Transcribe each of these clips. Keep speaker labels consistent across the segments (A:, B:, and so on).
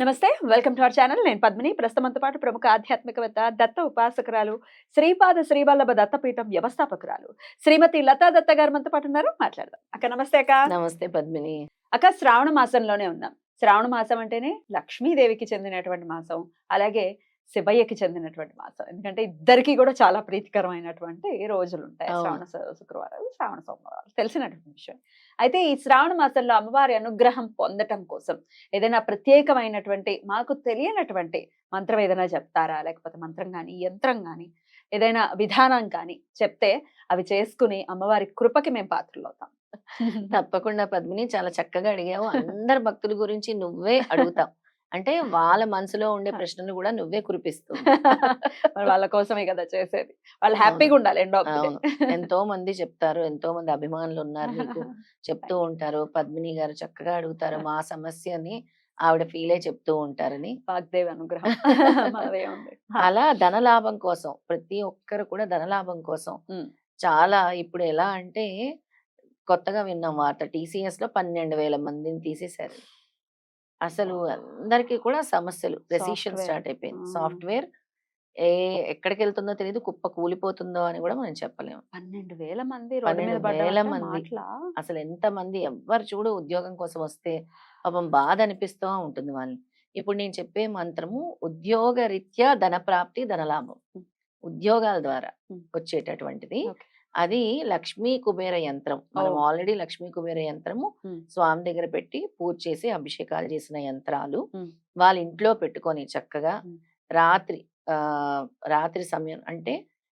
A: నమస్తే welcome to our channel. నేను పద్మిని. ప్రస్తుతంతో పాటు ప్రముఖ ఆధ్యాత్మికవేత్త దత్త ఉపాసకురాలు శ్రీపాద శ్రీవల్లభ దత్తపీఠం వ్యవస్థాపకురాలు శ్రీమతి లతా దత్త గారు మనతో పాటు ఉన్నారు. మాట్లాడదాం. అక్క నమస్తే అక్క.
B: నమస్తే పద్మిని.
A: అక్క శ్రావణ మాసంలోనే ఉన్నాం. శ్రావణ మాసం అంటేనే లక్ష్మీదేవికి చెందినటువంటి మాసం. అలాగే శివయ్యకి చెందినటువంటి మాసం. ఎందుకంటే ఇద్దరికి కూడా చాలా ప్రీతికరమైనటువంటి రోజులు ఉంటాయి. శ్రావణ శుక్రవారాలు శ్రావణ సోమవారాలు. తెలిసినటువంటి విషయం. అయితే ఈ శ్రావణ మాసంలో అమ్మవారి అనుగ్రహం పొందటం కోసం ఏదైనా ప్రత్యేకమైనటువంటి మాకు తెలియనటువంటి మంత్రం ఏదైనా చెప్తారా? లేకపోతే మంత్రం కానీ యంత్రం కానీ ఏదైనా విధానం కానీ చెప్తే అవి చేసుకుని అమ్మవారి కృపకి మేము పాత్రలు అవుతాం
B: తప్పకుండా పద్మిని చాలా చక్కగా అడిగావు. అందరి భక్తుల గురించి నువ్వే అడుగుతావు. అంటే వాళ్ళ మనసులో ఉండే ప్రశ్నలు కూడా నువ్వే కురిపిస్తూ
A: మరి వాళ్ళ కోసమే కదా చేసేది. వాళ్ళు హ్యాపీగా ఉండాలి ఎండ్
B: ఎంతో మంది చెప్తారు ఎంతో మంది అభిమానులు ఉన్నారు నీకు చెప్తూ ఉంటారు పద్మిని గారు చక్కగా అడుగుతారు మా సమస్యని ఆవిడ ఫీలే చెప్తూ ఉంటారని.
A: వాగ్దేవి అనుగ్రహం.
B: అలా ధనలాభం కోసం ప్రతి ఒక్కరు కూడా ధనలాభం కోసం
A: ఉమ్.
B: చాలా ఇప్పుడు ఎలా అంటే కొత్తగా విన్నాం వార్త టీసీఎస్లో పన్నెండు వేల మందిని తీసేశారు. అసలు అందరికీ కూడా సమస్యలు రెసిషన్. స్టార్ట్ అయిపోయింది. సాఫ్ట్వేర్ ఏ ఎక్కడికి వెళ్తుందో తెలియదు కుప్ప కూలిపోతుందో అని కూడా మనం చెప్పలేము
A: పన్నెండు వేల మంది
B: 12,000
A: పడ్డారంటే
B: మంది. అసలు ఎంత మంది ఎవ్వరు చూడు ఉద్యోగం కోసం వస్తే పాపం బాధ అనిపిస్తూ ఉంటుంది వాళ్ళని ఇప్పుడు నేను చెప్పే మంత్రము ఉద్యోగ రీత్యా ధన ప్రాప్తి ధనలాభం
A: ఉమ్.
B: ఉద్యోగాల ద్వారా. వచ్చేటటువంటిది. అది లక్ష్మీ కుబేర యంత్రం మనం. ఆల్రెడీ లక్ష్మీ కుబేర యంత్రము. స్వామి దగ్గర పెట్టి పూజ చేసి అభిషేకాలు చేసిన యంత్రాలు. వాళ్ళ ఇంట్లో పెట్టుకొని చక్కగా. రాత్రి ఆ రాత్రి సమయం అంటే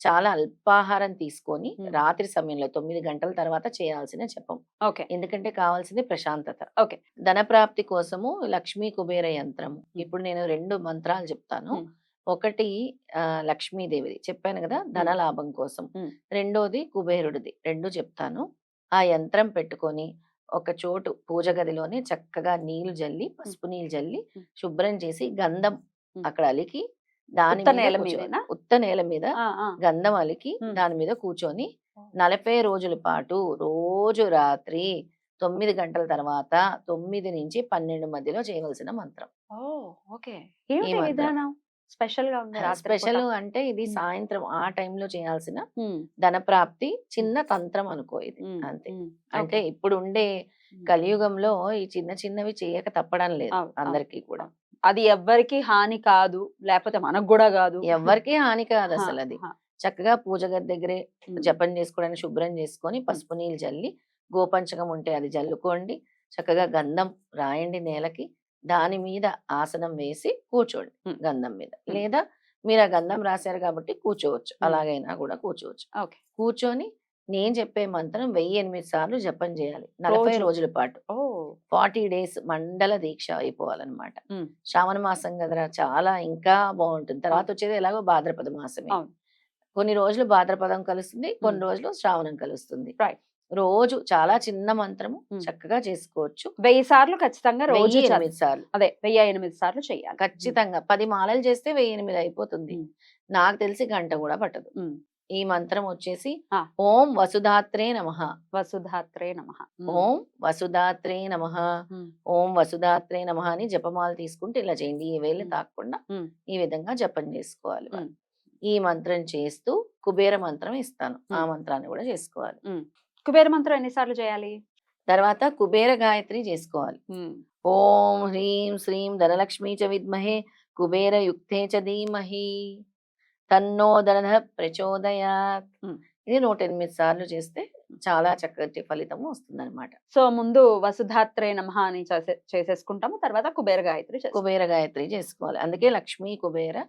B: చాలా అల్పాహారం తీసుకొని. రాత్రి సమయంలో తొమ్మిది గంటల తర్వాత చేయాల్సిన జపం
A: ఓకే
B: ఎందుకంటే కావాల్సింది ప్రశాంతత
A: Okay.
B: ధన ప్రాప్తి కోసము లక్ష్మీ కుబేర యంత్రము ఇప్పుడు నేను రెండు మంత్రాలు చెప్తాను. ఒకటి ఆ, లక్ష్మీదేవిది చెప్పాను కదా ధన లాభం కోసం. రెండోది కుబేరుడిది రెండు చెప్తాను ఆ యంత్రం పెట్టుకొని ఒక చోటు పూజ గదిలోనే చక్కగా నీళ్ళు జల్లి పసుపు నీళ్ళు జల్లి. శుభ్రం చేసి గంధం. అక్కడ అలికి దాని
A: ఉత్త
B: మీద
A: నేల
B: కూర్చో-
A: మీదేనా?
B: ఉత్త నేల మీద
A: ఆ, ఆ.
B: గంధం అలికి. దాని మీద కూర్చొని. నలభై రోజుల పాటు రోజు రాత్రి తొమ్మిది గంటల తర్వాత తొమ్మిది నుంచి పన్నెండు మధ్యలో చేయవలసిన మంత్రం
A: ఓ ఓకే ఏమిటి
B: మంత్రం?
A: విధానం స్పెషల్గా ఉంది
B: స్పెషల్. అంటే ఇది. సాయంత్రం ఆ టైంలో చేయాల్సిన
A: ఉమ్,
B: ధన ప్రాప్తి చిన్న తంత్రం అనుకో ఇది అంతే. అంటే. ఇప్పుడు ఉండే. కలియుగంలో ఈ చిన్న చిన్నవి చేయక తప్పడం లేదు అందరికీ కూడా
A: అది ఎవ్వరికి హాని కాదు లేకపోతే మనకు కూడా కాదు
B: ఎవరికి హాని కాదు అసలు అది. చక్కగా పూజ గది దగ్గరే. జపం చేసుకోవడానికి శుభ్రం చేసుకొని పసుపు నీళ్ళు జల్లి గోపంచకం ఉంటే అది జల్లుకోండి చక్కగా గంధం రాయండి నేలకి దాని మీద ఆసనం వేసి కూర్చోండి. గంధం మీద. లేదా మీరు ఆ గంధం రాశారు కాబట్టి కూర్చోవచ్చు. అలాగైనా కూడా కూర్చోవచ్చు కూర్చొని నేను చెప్పే మంత్రం వెయ్యి ఎనిమిది సార్లు జపం చేయాలి నలభై
A: రోజు?
B: రోజుల పాటు
A: ఓ
B: ఫార్టీ డేస్ మండల దీక్ష అయిపోవాలన్నమాట. శ్రావణ మాసం కదరా చాలా ఇంకా బాగుంటుంది తర్వాత వచ్చేది ఎలాగో భాద్రపద మాసమే. కొన్ని రోజులు భాద్రపదం కలుస్తుంది కొన్ని. రోజులు శ్రావణం కలుస్తుంది. రోజు చాలా చిన్న మంత్రము. చక్కగా చేసుకోవచ్చు.
A: వెయ్యి సార్లు ఖచ్చితంగా రోజు.
B: ఎనిమిది సార్లు.
A: అదే వెయ్యి ఎనిమిది సార్లు చెయ్యాలి
B: ఖచ్చితంగా పది మాలలు చేస్తే వెయ్యి ఎనిమిది అయిపోతుంది. నాకు తెలిసి గంట కూడా పట్టదు. ఈ మంత్రం వచ్చేసి. ఓం వసుధాత్రే నమ.
A: వసుధాత్రే నమ.
B: ఓం వసుధాత్రే నమ. ఓం వసుధాత్రే నమ అని జపమాల తీసుకుంటే ఇలా చేయండి. ఈ వేలు
A: ఉమ్.
B: ఈ విధంగా జపం చేసుకోవాలి. ఈ మంత్రం చేస్తూ కుబేర మంత్రం ఇస్తాను. ఆ. మంత్రాన్ని కూడా చేసుకోవాలి.
A: కుబేర మంత్రం ఎన్నిసార్లు చేయాలి?
B: తర్వాత కుబేర గాయత్రి చేసుకోవాలి. ఓం హ్రీం శ్రీం ధనలక్ష్మీ చ విద్మహే కుబేర యుక్తే చ ధీమహి తన్నో ధన ప్రచోదయాత్. ఇది నూట ఎనిమిది సార్లు చేస్తే చాలా చక్కటి ఫలితము వస్తుంది
A: సో ముందు వసుధాత్రే నమ అని చేసే- చేసేసుకుంటాము. తర్వాత కుబేర గాయత్రి.
B: కుబేర గాయత్రి చేసుకోవాలి. అందుకే లక్ష్మీ కుబేర.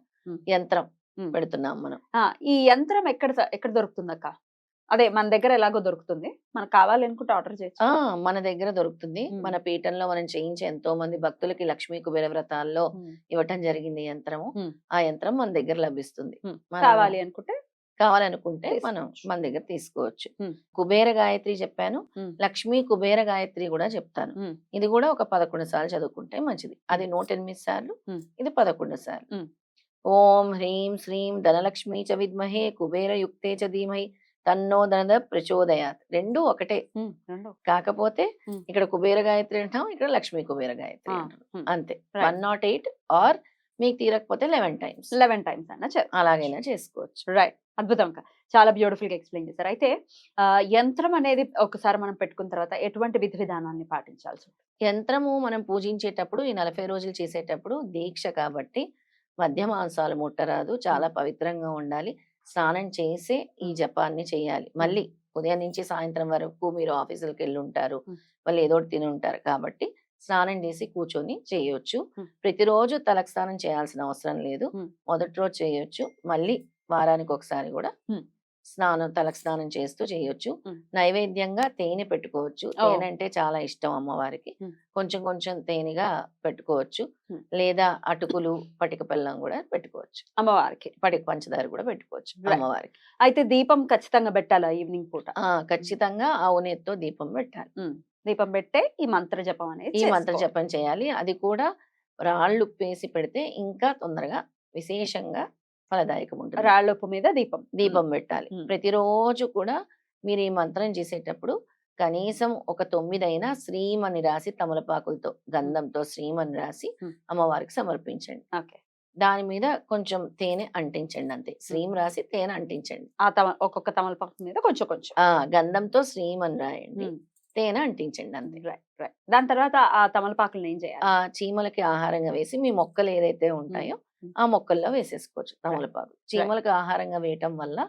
B: యంత్రం. పెడుతున్నాం మనం.
A: ఆ, ఈ యంత్రం ఎక్కడ ఎక్కడ దొరుకుతుంది అక్క అదే మన దగ్గర ఎలాగో దొరుకుతుంది మనకు కావాలి అనుకుంటే ఆర్డర్ చేయొచ్చు
B: మన దగ్గర దొరుకుతుంది. మన పీఠంలో మనం చేయించే ఎంతో మంది భక్తులకి లక్ష్మీ కుబేర వ్రతాల్లో. ఇవ్వటం జరిగింది యంత్రము. ఆ యంత్రం మన దగ్గర లభిస్తుంది
A: కావాలి అనుకుంటే
B: కావాలనుకుంటే మనం. మన దగ్గర తీసుకోవచ్చు. కుబేర గాయత్రి చెప్పాను. లక్ష్మీ కుబేర గాయత్రి కూడా చెప్తాను. ఇది కూడా ఒక పదకొండు సార్లు చదువుకుంటే మంచిది అది నూట ఎనిమిది సార్లు. ఇది పదకొండు సార్లు. ఓం హ్రీం శ్రీం ధనలక్ష్మీ చ విద్మహే కుబేర యుక్తే చ ధీమహి తన్నో ధనద ప్రచోదయాత్. రెండు ఒకటే. కాకపోతే. ఇక్కడ కుబేర గాయత్రి అంటాం ఇక్కడ లక్ష్మీ కుబేర గాయత్రి అంటాం. అంతే. వన్ నాట్ ఎయిట్ ఆర్ మీకు తీరకపోతే లెవెన్ టైమ్స్.
A: లెవెన్ టైమ్స్ అన్న
B: అలాగైనా చేసుకోవచ్చు.
A: రైట్. అద్భుతం. చాలా బ్యూటిఫుల్గా ఎక్స్ప్లెయిన్ చేశారు. అయితే యంత్రం అనేది ఒకసారి మనం పెట్టుకున్న తర్వాత ఎటువంటి విధి విధానాన్ని పాటించాల్సి ఉంటుంది?
B: యంత్రము మనం పూజించేటప్పుడు ఈ నలభై రోజులు చేసేటప్పుడు దీక్ష కాబట్టి మధ్య మాంసాలు ముట్టరాదు చాలా పవిత్రంగా ఉండాలి. స్నానం చేసే ఈ జపాన్ని చేయాలి మళ్ళీ ఉదయం నుంచి సాయంత్రం వరకు మీరు ఆఫీసులకు వెళ్ళి ఉంటారు. మళ్ళీ ఏదో ఒకటి తిని ఉంటారు కాబట్టి స్నానం చేసి కూర్చొని చేయొచ్చు. ప్రతిరోజు తలకు స్నానం చేయాల్సిన అవసరం లేదు. మొదటి రోజు చేయొచ్చు మళ్ళీ వారానికి ఒకసారి కూడా. స్నానం తలకు స్నానం చేస్తూ చేయొచ్చు. నైవేద్యంగా తేనె పెట్టుకోవచ్చు. తేనె అంటే చాలా ఇష్టం అమ్మవారికి. కొంచెం కొంచెం తేనెగా పెట్టుకోవచ్చు. లేదా అటుకులు పటిక బెల్లం కూడా పెట్టుకోవచ్చు.
A: అమ్మవారికి.
B: పటిక పంచదార కూడా పెట్టుకోవచ్చు. అమ్మవారికి.
A: అయితే దీపం ఖచ్చితంగా పెట్టాలా ఈవినింగ్ పూట?
B: ఖచ్చితంగా ఆవు నెయ్యితో దీపం పెట్టాలి.
A: దీపం పెట్టే ఈ మంత్ర జపం అనేది
B: ఈ మంత్ర. జపం చేయాలి. అది కూడా రాళ్ళు వేసి పెడితే ఇంకా తొందరగా విశేషంగా ఫలదాయకం ఉంటుంది
A: రాళ్ళొప్పు మీద దీపం.
B: దీపం పెట్టాలి. ప్రతిరోజు కూడా మీరు ఈ మంత్రం చేసేటప్పుడు కనీసం ఒక తొమ్మిదైనా శ్రీమని రాసి తమలపాకులతో గంధంతో శ్రీమని రాసి. అమ్మవారికి సమర్పించండి.
A: ఓకే.
B: దాని మీద కొంచెం తేనె అంటించండి అంతే. శ్రీం రాసి తేనె అంటించండి.
A: ఆ తమ ఒక్కొక్క తమలపాకు మీద కొంచెం కొంచెం.
B: ఆ! గంధంతో శ్రీమని రాయండి. తేనె అంటించండి అంతే.
A: Right right. దాని తర్వాత ఆ తమలపాకులను ఏం చేయాలి?
B: ఆ చీమలకి ఆహారంగా వేసి మీ మొక్కలు ఏదైతే ఉంటాయో. ఆ మొక్కల్లో వేసేసుకోవచ్చు. తమలపాకు. చీమలకు ఆహారంగా వేయటం వల్ల.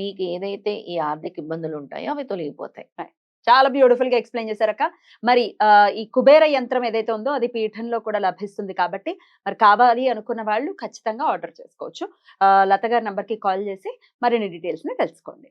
B: మీకు ఏదైతే ఈ ఆర్థిక ఇబ్బందులు ఉంటాయో అవి తొలగిపోతాయి.
A: చాలా బ్యూటిఫుల్గా ఎక్స్ప్లెయిన్ చేశారక్క. మరి ఈ కుబేర యంత్రం ఏదైతే ఉందో అది పీఠంలో కూడా లభిస్తుంది కాబట్టి మరి కావాలి అనుకున్న వాళ్ళు ఖచ్చితంగా ఆర్డర్ చేసుకోవచ్చు. లత గారి నంబర్కి కాల్ చేసి మరిన్ని డీటెయిల్స్ని తెలుసుకోండి.